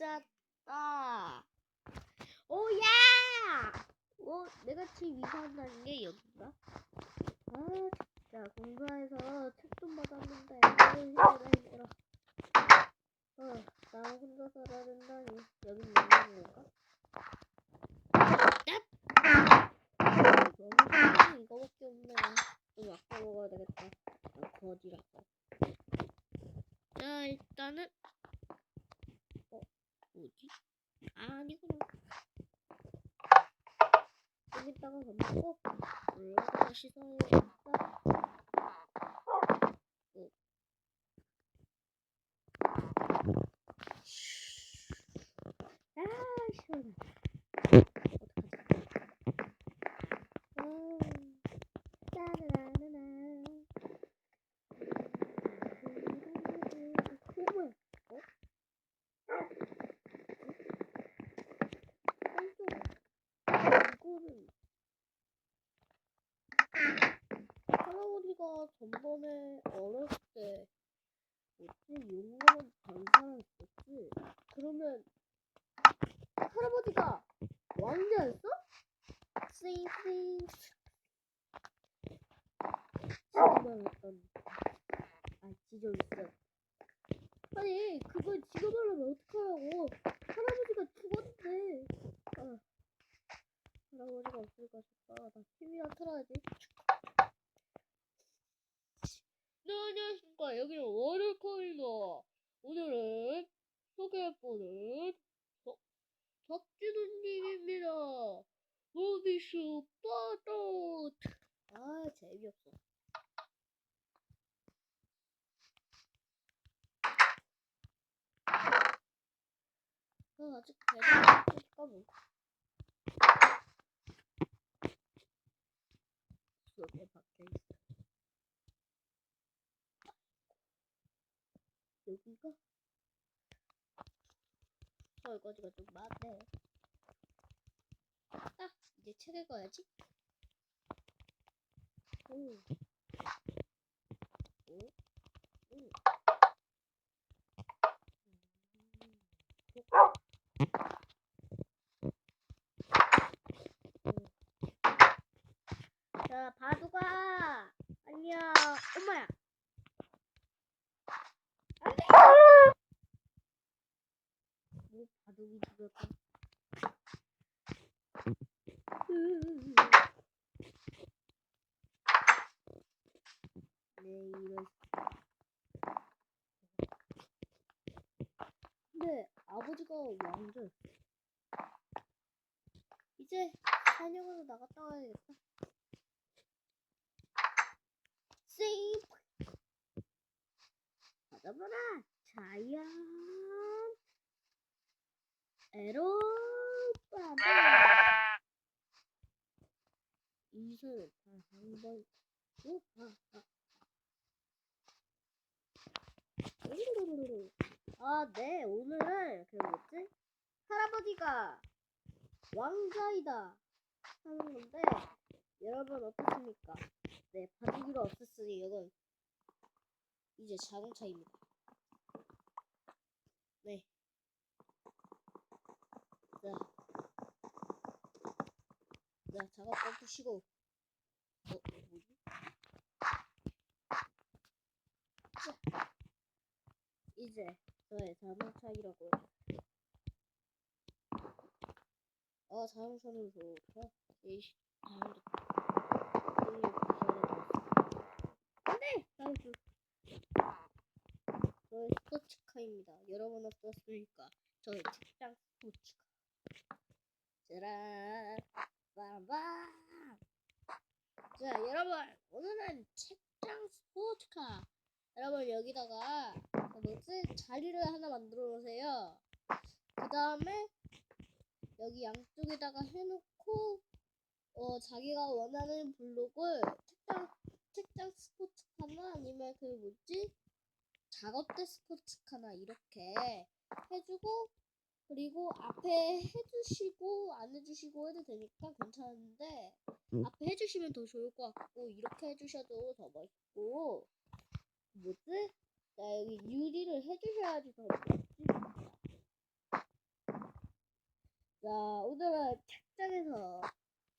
찾았다. 오야! 어, 내가 제일 이상한 게 여기가? 아, 진짜 공사에서 책 좀 받았는데 힘들어 힘들어. 어, 나 혼자 살아야 된다니. 여긴 있는 건가? 짭! 너무 힘든 이거밖에 없네. 좀 아껴 먹어야 되겠다. 아, 거지라고. 자, 일단은 어, 뭐지? 아, 아니구나. 밥 먹고 올라가서 씻어야겠다. 어. 아. 어떡하지? 음, 따라라라라. 어, 뭐야? 어? 깜짝이야. 이거는 할아버지가 전번에 어렸을 때 뭐지? 용감한 전사였었지? 그러면 할아버지가 왕자였어? 싱싱 지금만 했던 아 지저 있어. 아니 그걸 하려면 어떡하라고. 할아버지가 죽었는데 아 할아버지가 없으니까 좋다. 나 TV나 틀어야지. 네 안녕하십니까 여기는 워터코이너 오늘은 소개해보는 저, 박진우님입니다 모비슈 빠듯 아 재미없어 어, 아직 까 뭐. 속에 박혀있어. 여기가? 설거지가 좀 많네. 아, 이제 책 읽어야지. 오. 오. 오. 자, 바둑아! 안녕! 엄마야! 안 돼! 뭐, 바둑이 죽었다. 네, 이런. 근데 아버지가 왕자였어. 이제 사냥으로 나갔다 와야겠다. 세이프 받아봐라 자이언 에로 빠바 이슬 한번 아, 네, 오늘은 그 뭐지? 할아버지가 왕자이다 하는 건데 여러분 어떻습니까? 네, 바둑이가 없었으니 이건 이제 자동차입니다. 네. 자, 자 작업 멈추시고. 어, 뭐지? 자, 이제 저의 자동차이라고. 아, 자동차는 좋다. 에이씨, 자동차. 안돼! 나이스. 저의 스포츠카입니다. 여러분 어떻습니까? 저의 책장 스포츠카. 짜란, 빠밤. 자, 여러분 오늘은 책장 스포츠카. 여러분 여기다가 그 뭐지 자리를 하나 만들어 놓으세요. 그 다음에 여기 양쪽에다가 해놓고 어 자기가 원하는 블록을 책장 책장 스포츠카나 아니면 그 뭐지 작업대 스포츠카나 이렇게 해주고 그리고 앞에 해주시고 안 해주시고 해도 되니까 괜찮은데 앞에 해주시면 더 좋을 것 같고 이렇게 해주셔도 더 멋있고 뭐지? 자 여기 유리를 해주셔야지 더 멋지. 오늘은 책장에서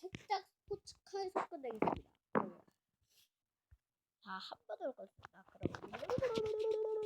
책장 스포츠카에서 끝내겠습니다. 자, 한 번으로 껐습니다. 그럼